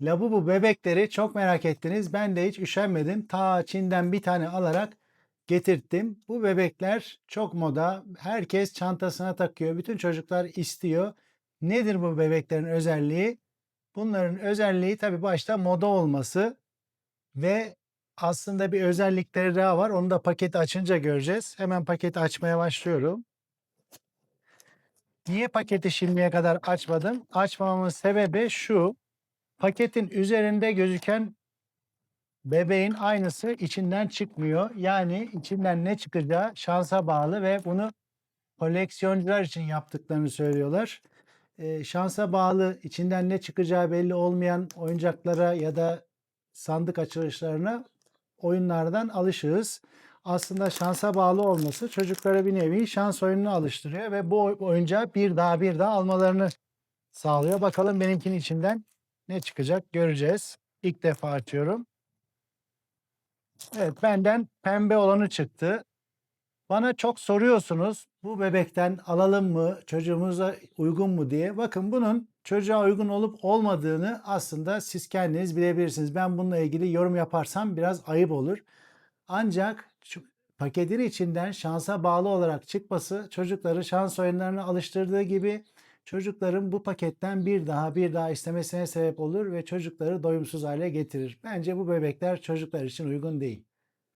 Labubu bebekleri çok merak ettiniz. Ben de hiç üşenmedim. Ta Çin'den bir tane alarak getirttim. Bu bebekler çok moda. Herkes çantasına takıyor. Bütün çocuklar istiyor. Nedir bu bebeklerin özelliği? Bunların özelliği tabii başta moda olması ve aslında bir özellikleri daha var. Onu da paketi açınca göreceğiz. Hemen paketi açmaya başlıyorum. Niye paketi şimdiye kadar açmadım? Açmamamın sebebi şu. Paketin üzerinde gözüken bebeğin aynısı içinden çıkmıyor. Yani içinden ne çıkacağı şansa bağlı ve bunu koleksiyoncular için yaptıklarını söylüyorlar. Ee, şansa bağlı içinden ne çıkacağı belli olmayan oyuncaklara ya da sandık açılışlarına oyunlardan alışığız. Aslında şansa bağlı olması çocuklara bir nevi şans oyununa alıştırıyor ve bu oy- oyuncağı bir daha bir daha almalarını sağlıyor. Bakalım benimkinin içinden ne çıkacak göreceğiz. İlk defa açıyorum. Evet benden pembe olanı çıktı. Bana çok soruyorsunuz bu bebekten alalım mı çocuğumuza uygun mu diye. Bakın bunun çocuğa uygun olup olmadığını aslında siz kendiniz bilebilirsiniz. Ben bununla ilgili yorum yaparsam biraz ayıp olur. Ancak paketin içinden şansa bağlı olarak çıkması çocukları şans oyunlarına alıştırdığı gibi çocukların bu paketten bir daha bir daha istemesine sebep olur ve çocukları doyumsuz hale getirir. Bence bu bebekler çocuklar için uygun değil.